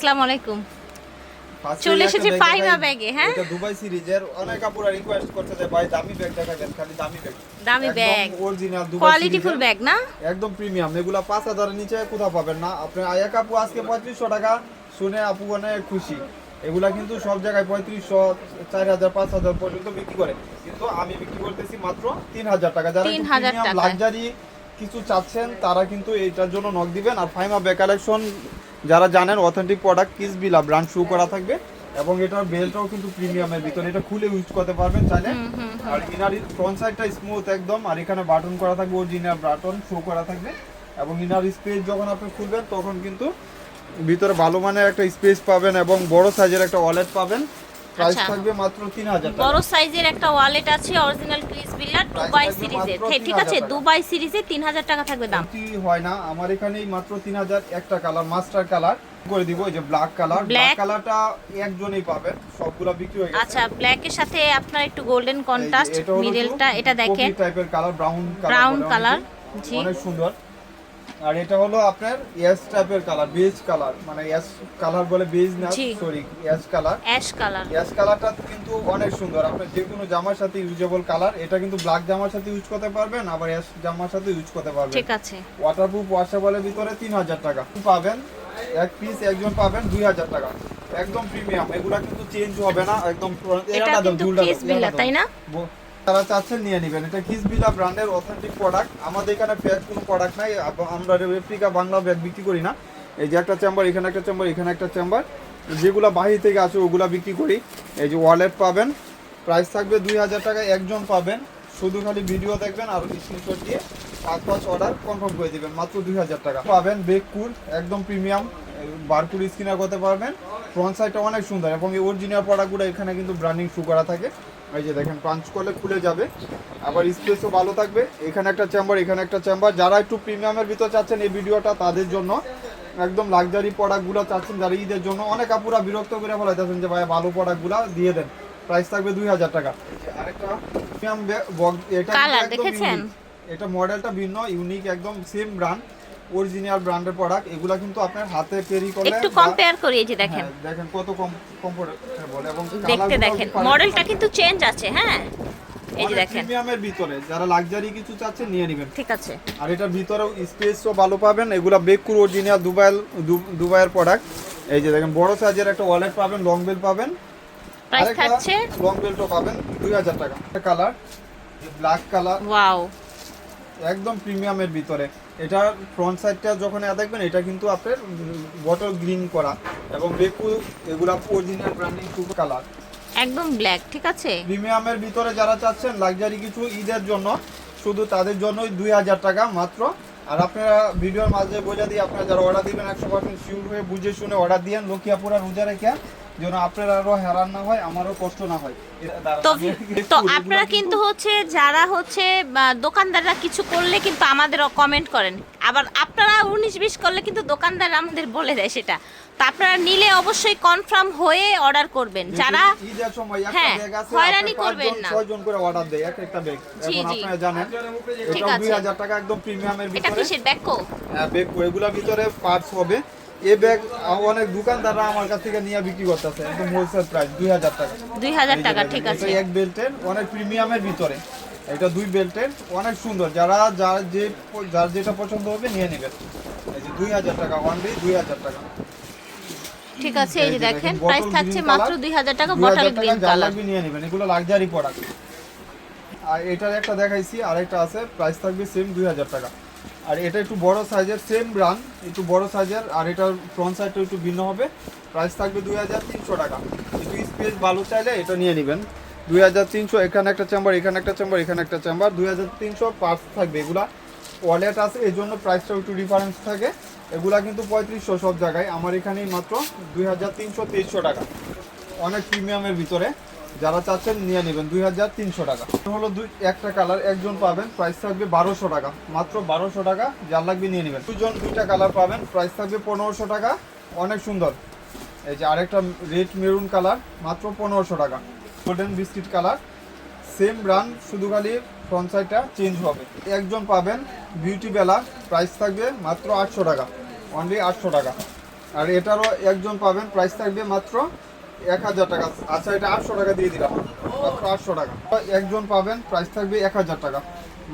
আসসালামু আলাইকুম। চলে এসেছে ব্যাগে, হ্যাঁ? এটা দুবাই সিরিজের অনেক আপুরা রিকোয়েস্ট যে ভাই দামি ব্যাগ দেখাবেন খালি দামি ব্যাগ দামি ব্যাগ অরিজিনাল দুবাই কোয়ালিটিফুল ব্যাগ না? একদম প্রিমিয়াম এগুলা পাঁচ হাজারের নিচে কোথাও পাবেন না। আপনি আপু আজকে পঁয়ত্রিশশো টাকা শুনে আপু অনেক খুশি। এগুলা কিন্তু সব জায়গায় পঁয়ত্রিশশো চার হাজার পাঁচ হাজার পর্যন্ত বিক্রি করে। কিন্তু আমি বিক্রি করতেছি মাত্র তিন হাজার টাকা। যারা 3000 টাকায়। লাক্সারি কিছু চাচ্ছেন তারা কিন্তু এইটার জন্য নক দিবেন। আর ফাইমা ব্যাগ কালেকশন যারা জানেন অথেন্টিক প্রোডাক্ট কিসবিলা ব্র্যান্ড শু করা থাকবে। এবং এটার বেলটাও কিন্তু প্রিমিয়ামের ভিতরে। এটা খুলে ইউজ করতে পারবেন চাইলে। আর ইনার ফ্রন্ট সাইডটা স্মুথ একদম। আর এখানে বাটন করা থাকবে অরিজিনাল বাটন শো করা থাকবে। এবং ইনার স্পেস যখন আপনি খুলবেন তখন কিন্তু ভিতরে ভালো মানের একটা স্পেস পাবেন এবং বড় সাইজের একটা ওয়ালেট পাবেন। প্রাইস আচ্ছা। থাকবে মাত্র তিন হাজার টাকা বড় সাইজের একটা ওয়ালেট আছে অরিজিনাল ক্রিস বিল্লার দুবাই সিরিজের ঠিক আছে 3000। দুবাই সিরিজে তিন হাজার টাকা থাকবে দাম এমটি হয় না আমার এখানেই মাত্র তিন হাজার একটা কালার মাস্টার কালার করে দিব এই যে ব্ল্যাক কালার ব্ল্যাক কালারটা একজনই পাবেন সবগুলা বিক্রি হয়ে গেছে আচ্ছা ব্ল্যাক এর সাথে আপনার একটু গোল্ডেন কন্ট্রাস্ট মিডলটা এটা দেখেন টাইপের কালার ব্রাউন কালার color, অনেকে। জি। অনেক সুন্দর আর এটা হলো আপনার এস টাইপের কালার বেজ কালার মানে এস কালার বলে বেজ না sorry ash colour ash colour ash কালারটা কিন্তু অনেক সুন্দর আপনি যে কোনো জামার সাথে ইউজেবল কালার এটা কিন্তু ব্ল্যাক জামার সাথে ইউজ করতে পারবেন আবার এস জামার সাথে ইউজ করতে পারবেন। ঠিক আছে। ওয়াটারপ্রুফ ওয়াশেবলের ভিতরে তিন হাজার টাকা। পাবেন এক পিস একজন পাবেন দুই হাজার টাকা। একদম প্রিমিয়াম এগুলা কিন্তু চেঞ্জ হবে না একদম এটা কিন্তু এরাটা দাও। তাই না? তারা চাচ্ছেন নিয়ে নেবেন। এটা কিসবিলা ব্র্যান্ডের অথেন্টিক প্রোডাক্ট আমাদের এখানে ফেক কোনো প্রোডাক্ট নাই। আমরা রেপ্লিকা বাংলা ব্যাগ বিক্রি করি না। এই যে একটা চেম্বার এখানে একটা চেম্বার এখানে একটা চেম্বার যেগুলো বাহির থেকে আছে, ওগুলো বিক্রি করি। এই যে ওয়ালেট পাবেন। প্রাইস থাকবে দুই হাজার টাকা একজন পাবেন। শুধু খালি ভিডিও দেখবেন আর স্ক্রিনশট দিয়ে পাঁচ পাঁচ অর্ডার কনফার্ম করে দিবেন। মাত্র দুই হাজার টাকা। পাবেন বেগ কুল একদম প্রিমিয়াম বারকুল স্ক্রিনার করতে পারবেন ফ্রন্ট সাইডটা অনেক সুন্দর এবং এই অরিজিনাল প্রোডাক্টগুলো এখানে কিন্তু ব্র্যান্ডিং শু করা থাকে। এই যে দেখেন পাঞ্চ করলে খুলে যাবে। আবার স্পেসও ভালো থাকবে। এখানে একটা চেম্বার এখানে একটা চেম্বার যারা একটু প্রিমিয়ামের ভিতর চাচ্ছেন এই ভিডিওটা তাদের জন্য একদম লাক্সারি প্রোডাক্টগুলো চাচ্ছেন যারা ঈদের জন্য। অনেক আপুরা বিরক্ত করে ফেলাইতেছেন যে ভাই ভালো প্রোডাক্টগুলো দিয়ে দেন। প্রাইস থাকবে দুই হাজার টাকা। আরেকটা প্রিমিয়াম এটা? এটা মডেলটা ভিন্ন ইউনিক একদম সেম ব্র্যান্ড অরিজিনাল ব্র্যান্ডের প্রোডাক্ট এগুলা কিন্তু আপনার হাতে ক্যারি করলে একটু কম্পেয়ার করি এই যে দেখেন। হ্যাঁ, দেখেন কত কম কমফোর্টেবল এবং দেখতে দেখেন। মডেলটা কিন্তু চেঞ্জ আছে হ্যাঁ? এই যে দেখেন। প্রিমিয়ামের ভিতরে যারা লাক্সারি কিছু চাচ্ছে নিয়ে নেবেন। ঠিক আছে। আর এটার ভিতরেও স্পেসও ভালো পাবেন। এগুলা বেকুর অরিজিনাল দুবাই দুবাইয়ের প্রোডাক্ট এই যে দেখেন বড় সাইজের একটা ওয়ালেট পাবেন লং বেল পাবেন। প্রাইস থাকছে লং বেল্টও পাবেন দুই হাজার টাকা। কালার ব্ল্যাক কালার ওয়াও একদম প্রিমিয়ামের ভিতরে। এটার ফ্রন্ট সাইডটা যখন এ দেখবেন এটা কিন্তু আপনার বটল গ্রিন করা এবং বেকু এগুলা অরিজিনাল ব্র্যান্ডিং টু কালার একদম ব্ল্যাক ঠিক আছে? প্রিমিয়ামের ভিতরে যারা চাচ্ছেন লাক্সারি কিছু ঈদের জন্য শুধু তাদের জন্যই দুই হাজার টাকা মাত্র। আর আপনারা ভিডিওর মাঝে বোঝা দিয়ে আপনারা যারা অর্ডার দিবেন একশো পার্সেন্ট শিওর হয়ে বুঝে শুনে অর্ডার দিয়েন লক্ষ্মীপুরা রোজা রেখে যেন আপনার আরও হেরান না হয় আমারও কষ্ট না হয়। তো আপনারা কিন্তু হচ্ছে যারা হচ্ছে দোকানদাররা কিছু করলে কিন্তু আমাদের কমেন্ট করেন। আবার আপনারা উনিশ বিশ করলে কিন্তু দোকানদার আমাদের বলে দেয় সেটা। তো আপনারা নিলে অবশ্যই কনফার্ম হয়ে অর্ডার করবেন। যারা ঈদের সময় একটা হ্যাঁ, হয়রানি করবেন না। ছয়জন করে অর্ডার দেয় এক একটা ব্যাগ এখন আপনারা জানেন ঠিক এটাও আছে। টাকা একদম প্রিমিয়ামের এটা ভিতরে। কিসের ব্যাকো ব্যাগ এগুলোর ভিতরে পার্টস হবে। এই ব্যাগ অনেক দোকানদাররা আমার কাছ থেকে নিয়ে বিক্রি করতেছে একদম হোলসেল প্রাইস দুই হাজার টাকা। দুই হাজার টাকা ঠিক আছে। এক বেল্টের অনেক প্রিমিয়ামের ভিতরে। এটা দুই বেল্টের অনেক সুন্দর। যারা যার যে যার যেটা পছন্দ হবে নিয়ে নেবেন এই যে দুই হাজার টাকা অনলি দুই হাজার টাকা। ঠিক আছে এই যে দেখেন প্রাইস থাকছে মাত্র দুই হাজার টাকা বটল গ্রিন কালার নিয়ে নেবেন। এগুলো লাক্সারি প্রোডাক্ট আর এটার একটা দেখাইছি আরেকটা আছে প্রাইস থাকবে সেম দুই হাজার টাকা। আর এটা একটু বড় সাইজের সেম ব্রান একটু বড় সাইজের আর এটার ফ্রন্ট সাইডটা একটু ভিন্ন হবে। প্রাইস থাকবে দুই হাজার তিনশো টাকা। একটু স্পেস ভালো চাইলে এটা নিয়ে নেবেন। দুই হাজার তিনশো, এখানে একটা চেম্বার এখানে একটা চেম্বার এখানে একটা চেম্বার দুই হাজার তিনশো পার্স থাকবে এগুলা। ওয়ালেট আছে, এই জন্য প্রাইসটা একটু ডিফারেন্স থাকে। এগুলা কিন্তু পঁয়ত্রিশশো সব জায়গায়। আমার এখানেই মাত্র দুই হাজার তিনশো তেইশশো টাকা। অনেক প্রিমিয়ামের ভিতরে। যারা চাচ্ছেন নিয়ে নেবেন দুই হাজার তিনশো টাকা। হলো দুই, একটা কালার, একজন পাবেন প্রাইস থাকবে বারোশো টাকা। মাত্র বারোশো টাকা, যার লাগবে নিয়ে নেবেন। দুজন দুইটা কালার পাবেন প্রাইস থাকবে পনেরোশো টাকা, অনেক সুন্দর। এই যে আরেকটা রেড মেরুন কালার, মাত্র পনেরোশো টাকা। Golden biscuit colour same brand শুধু খালি ফ্রন্ট সাইডটা চেঞ্জ হবে। একজন পাবেন বিউটি বেলা প্রাইস থাকবে মাত্র আটশো টাকা অনলি আটশো টাকা। আর এটারও একজন পাবেন প্রাইস থাকবে মাত্র এক হাজার টাকা। আচ্ছা এটা আটশো টাকা দিয়ে দিলাম। মাত্র আটশো টাকা। একজন পাবেন প্রাইস থাকবে এক হাজার টাকা।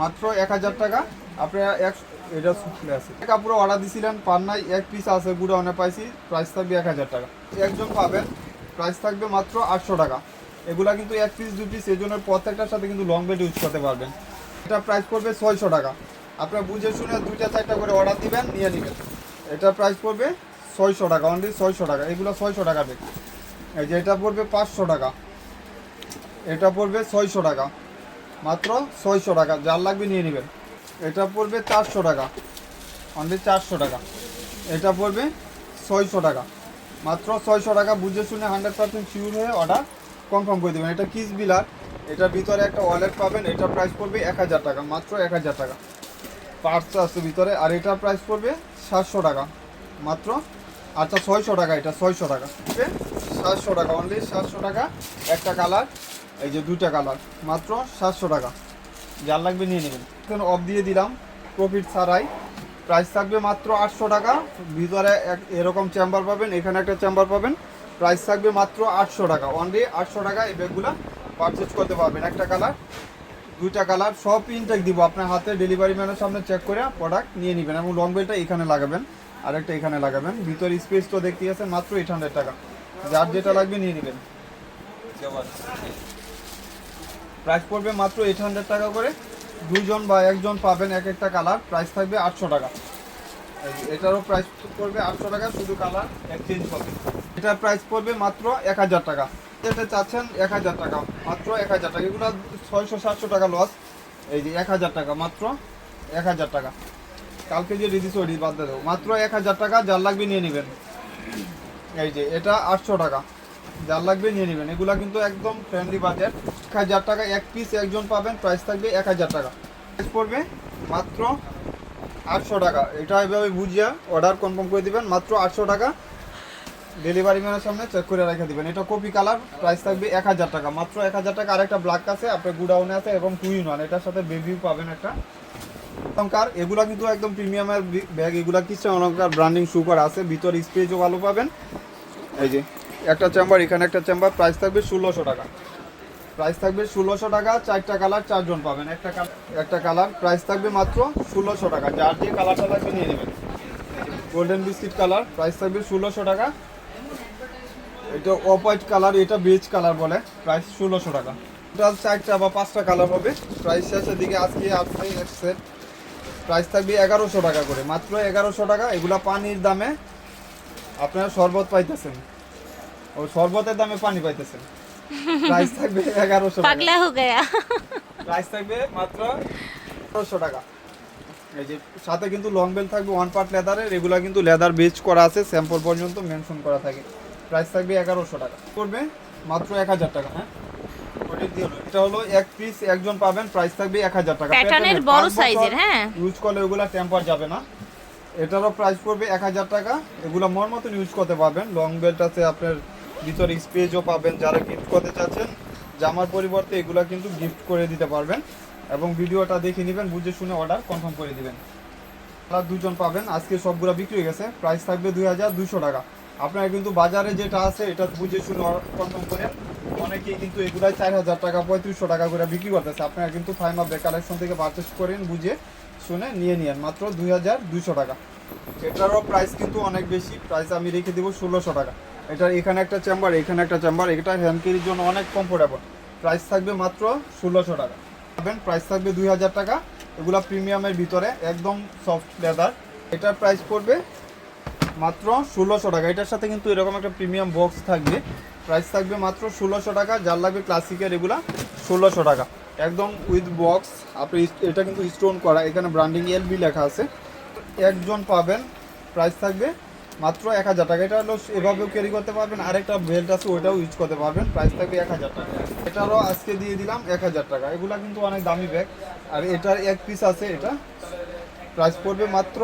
মাত্র এক হাজার টাকা। আপনারা এক এটা শুকলে আছে কাপড়ে অর্ডার দিছিলেন, পান নাই, এক পিস আছে অনেক পাইছি প্রাইস থাকবে এক হাজার টাকা। একজন পাবেন প্রাইস থাকবে মাত্র আটশো টাকা। এগুলা কিন্তু এক পিস দু পিস এই জন্য প্রত্যেকটার সাথে কিন্তু লং বেড ইউজ করতে পারবেন। এটা প্রাইস পড়বে ছয়শো টাকা। আপনারা বুঝে শুনে দুইটা, চারটা করে অর্ডার দিবেন, নিয়ে নেবেন। এটা প্রাইস পড়বে ছয়শো টাকা অনলি ছয়শো টাকা। এগুলো ছয়শো টাকা বেগ এই যে এটা পড়বে পাঁচশো টাকা। এটা পড়বে ছয়শো টাকা। মাত্র ছয়শো টাকা, যার লাগবে নিয়ে নেবেন। এটা পড়বে চারশো টাকা। অনলি চারশো টাকা। এটা পড়বে ছয়শো টাকা। মাত্র ছয়শো টাকা, বুঝে শুনে হান্ড্রেড পার্সেন্ট শিওর হয়ে অর্ডার কনফার্ম করে দেবেন। এটা কিস বিলার। এটার ভিতরে একটা ওয়ালেট পাবেন। এটা প্রাইস পড়বে এক হাজার টাকা। মাত্র এক হাজার টাকা। পার্টস আছে ভিতরে। আর এটার প্রাইস পড়বে সাতশো টাকা। মাত্র আচ্ছা ছয়শো টাকা এটা, ছয়শো টাকা। ঠিক সাতশো টাকা অনলি সাতশো টাকা, একটা কালার এই যে দুইটা কালার মাত্র সাতশো টাকা। যার লাগবে নিয়ে নেবেন। এখন অফ দিয়ে দিলাম প্রফিট ছাড়াই। প্রাইস থাকবে মাত্র আটশো টাকা, ভিতরে এক এরকম চেম্বার পাবেন, এখানে একটা চেম্বার পাবেন। প্রাইস থাকবে মাত্র আটশো টাকা অনলি আটশো টাকা এই ব্যাগগুলো পারচেজ করতে পারবেন। একটা কালার দুইটা কালার সব ইনটেক দিব। আপনার হাতে ডেলিভারি ম্যানের সামনে চেক করে প্রোডাক্ট নিয়ে নেবেন এবং লং বেলটা এখানে লাগাবেন, আরেকটা এখানে লাগাবেন। ভিতর স্পেস তো দেখতে আছেন, মাত্র এইট হান্ড্রেড টাকা। যার যেটা লাগবে নিয়ে নেবেন। প্রাইস পড়বে মাত্র এইট হান্ড্রেড টাকা করে। দুইজন বা একজন পাবেন এক একটা কালার প্রাইস থাকবে আটশো টাকা। এটারও প্রাইস পড়বে আটশো টাকা, শুধু কালার এক্সচেঞ্জ হবে। এটার প্রাইস পড়বে মাত্র এক হাজার টাকা। যেটা চাচ্ছেন এক হাজার টাকা। মাত্র এক হাজার টাকা। এগুলো ছয়শো, সাতশো টাকা লস এই যে এক হাজার টাকা, মাত্র এক হাজার টাকা। কালকে যে রিদিস ওই বাদ দেবো মাত্র এক হাজার টাকা, যার লাগবে নিয়ে নেবেন। এই যে, এটা আটশো টাকা। যার লাগবে নিয়ে নেবেন। এগুলা কিন্তু একদম ফ্রেন্ডলি বাজেট এক হাজার টাকা, এক পিস একজন পাবেন। প্রাইস থাকবে এক হাজার টাকা। প্রাইস পড়বে মাত্র আটশো টাকা। এটা এভাবে বুঝিয়া অর্ডার কনফার্ম করে দেবেন। মাত্র আটশো টাকা। ডেলিভারি ম্যানের সামনে চেক করে রেখে দেবেন। এটা কপি কালার প্রাইস থাকবে এক হাজার টাকা। মাত্র এক হাজার টাকা। আরেকটা ব্ল্যাক আছে, আপনার গুডাউনে আছে এবং টু ইন ওয়ান এটার সাথে বেবিও পাবেন একটা। অলঙ্কার এগুলা কিন্তু একদম প্রিমিয়ামের ব্যাগ এগুলা কিছু অলঙ্কার ব্র্যান্ডিং শু করা আছে। ভিতর স্পেসও ভালো পাবেন। এই যে, একটা চেম্বার এখানে একটা চেম্বার প্রাইস থাকবে ষোলোশো টাকা। প্রাইস থাকবে ষোলোশো টাকা, চারটা কালার চারজন পাবেন। একটা একটা কালার প্রাইস থাকবে মাত্র ষোলোশো টাকা। যার যে কালারটা লাগবে নিয়ে নেবেন। গোল্ডেন বিস্কিট কালার প্রাইস থাকবে ষোলোশো টাকা। এটা অফ হোয়াইট কালার এটা বেজ কালার বলে প্রাইস ষোলোশো টাকা। টোটাল চারটা বা পাঁচটা কালার হবে। প্রাইস শেষের দিকে আজকে এক সেট প্রাইস থাকবে এগারোশো টাকা করে, মাত্র এগারোশো টাকা। এগুলা পানির দামে আপনারা শরবত পাইতেছেন। ও শরবতের দামে পানি পাইতেছেন। প্রাইস থাকবে এগারোশো টাকা। পাগলা হো গয়া। প্রাইস থাকবে মাত্র এগারোশো টাকা। এই যে সাথে কিন্তু লং বেল থাকবে ওয়ান পার্ট লেদারের এগুলা কিন্তু লেদার বেচ করা আছে স্যাম্পল পর্যন্ত মেনশন করা থাকে। প্রাইস থাকবে এগারোশো টাকা। করবে মাত্র এক হাজার টাকা হ্যাঁ। এটা হলো এক পিস একজন পাবেন প্রাইস থাকবে এক হাজার টাকা। প্যাটার্নের বড় সাইজের হ্যাঁ? ইউজ করলে ওগুলা টেম্পার যাবে না। এটারও প্রাইস পড়বে এক হাজার টাকা। এগুলো মন মতন ইউজ করতে পারবেন। লং বেল্ট আছে, আপনার ভিতরে স্পেজও পাবেন। যারা গিফট করতে চাচ্ছেন, জামার পরিবর্তে এগুলো কিন্তু গিফট করে দিতে পারবেন। এবং ভিডিওটা দেখে নেবেন, বুঝে শুনে অর্ডার কনফার্ম করে দিবেন। আপনারা দুজন পাবেন। আজকে সবগুলো বিক্রি হয়ে গেছে। প্রাইস থাকবে দুই হাজার দুশো টাকা। আপনারা কিন্তু বাজারে যেটা আছে, এটা বুঝে শুনে কনফার্ম করেন অনেকেই কিন্তু এগুলাই চার হাজার টাকা, পঁয়ত্রিশশো টাকা করে বিক্রি করতেছে। আপনারা কিন্তু ফাইমা কালেকশন থেকে পারচেস করেন, বুঝে শুনে নিয়ে নিয়েন, মাত্র দুই হাজার দুশো টাকা। এটারও প্রাইস কিন্তু অনেক বেশি। প্রাইস আমি রেখে দেবো ষোলোশো টাকা। এটার এখানে একটা চেম্বার এখানে একটা চেম্বার এটা হ্যান্ড জন্য অনেক কমফোর্টেবল প্রাইস থাকবে মাত্র ষোলোশো টাকা। পাবেন প্রাইস থাকবে দুই হাজার টাকা। এগুলো প্রিমিয়ামের ভিতরে, একদম সফট লেদার এটার প্রাইস পড়বে মাত্র ষোলোশো টাকা। এটার সাথে কিন্তু এরকম একটা প্রিমিয়াম বক্স থাকবে। প্রাইস থাকবে মাত্র ষোলোশো টাকা। যার লাগবে ক্লাসিকের এগুলা ষোলোশো টাকা। একদম উইথ বক্স আপনি এটা কিন্তু স্টোন করা, এখানে ব্র্যান্ডিং এলবি লেখা আছে। একজন পাবেন প্রাইস থাকবে মাত্র এক হাজার টাকা। এটা হলো এভাবেও ক্যারি করতে পারবেন, আরেকটা বেল্ট আছে ওটাও ইউজ করতে পারবেন প্রাইস থাকবে এক হাজার টাকা। এটারও আজকে দিয়ে দিলাম এক হাজার টাকা। এগুলা কিন্তু অনেক দামি ব্যাগ আর এটার এক পিস আছে, এটা প্রাইস পড়বে মাত্র,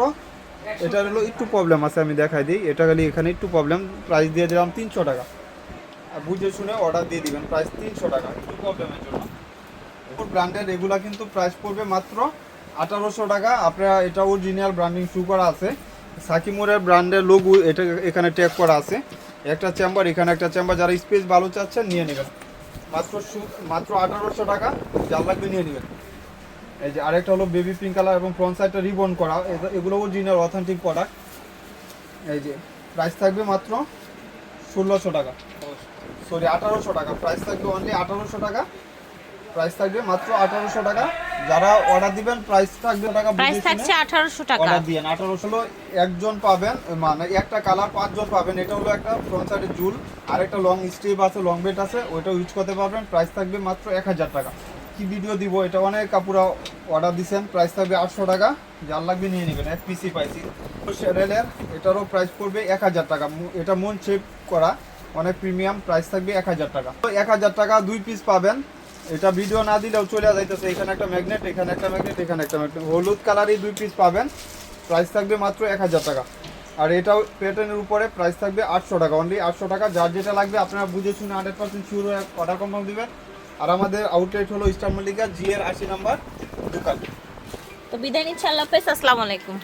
এটার হলো একটু প্রবলেম আছে, আমি দেখাই দিই। এটা খালি এখানে একটু প্রবলেম প্রাইস দিয়ে দিলাম তিনশো টাকা। আর বুঝে শুনে অর্ডার দিয়ে দিবেন প্রাইস তিনশো টাকা, একটু প্রবলেমের জন্য। ব্র্যান্ডের এগুলা কিন্তু প্রাইস পড়বে মাত্র আঠারোশো টাকা। আপনারা এটা অরিজিনাল ব্র্যান্ডিং শু করা আছে। সাকিমুরের ব্র্যান্ডের লোগো এটা এখানে ট্যাগ করা আছে। একটা চেম্বার এখানে একটা চেম্বার যারা স্পেস ভালো চাচ্ছেন, নিয়ে নেবেন। মাত্র সু- মাত্র আঠারোশো টাকা। যার লাগবে নিয়ে নেবেন। এই যে আরেকটা হলো বেবি পিঙ্ক কালার এবং ফ্রন্ট সাইডটা রিবন করা। এগুলো অরিজিনাল অথেন্টিক প্রোডাক্ট এই যে প্রাইস থাকবে মাত্র ষোলোশো টাকা। সরি আঠারোশো টাকা। প্রাইস থাকবে অনলি আঠারোশো টাকা। প্রাইস থাকবে মাত্র আঠারোশো টাকা। যারা অর্ডার দিবেন প্রাইস থাকবে টাকা প্রাইস থাকছে আঠারোশো টাকা। অর্ডার দিয়ে আঠারোশো হলো একজন পাবেন মানে একটা কালার পাঁচজন পাবেন। এটা হলো একটা ফ্রন্ট সাইডে জুল আর একটা লং স্ট্রিপ আছে লং বেট আছে ওইটা ইউজ করতে পারবেন। প্রাইস থাকবে মাত্র এক হাজার টাকা। কি ভিডিও দিব এটা অনেক কাপুরা অর্ডার দিছেন। প্রাইস থাকবে আটশো টাকা। যার লাগবে নিয়ে নেবেন এক পিসি পাইছি। শেরেলের এটারও প্রাইস পড়বে এক হাজার টাকা। এটা মন শেপ করা অনেক প্রিমিয়াম প্রাইস থাকবে এক হাজার টাকা। তো এক হাজার টাকা দুই পিস পাবেন। এটা ভিডিও না দিলেও চলে যাইতেছে। এখানে একটা ম্যাগনেট এখানে একটা ম্যাগনেট এখানে একটা ম্যাগনেট হলুদ কালারই দুই পিস পাবেন। প্রাইস থাকবে মাত্র এক হাজার টাকা। আর এটাও প্যাটার্নের উপরে প্রাইস থাকবে আটশো টাকা। অনলি আটশো টাকা। যার যেটা লাগবে আপনারা বুঝে শুনে হান্ড্রেড পার্সেন্ট শিওর হয়ে অর্ডার কনফার্ম দেবেন। আর আমাদের আউটলেট হলো ইস্টার মল্লিকা জি এর আশি নাম্বার দোকান। তো বিদায় নিচ্ছি, আল্লাহ হাফেজ। আসসালামু আলাইকুম।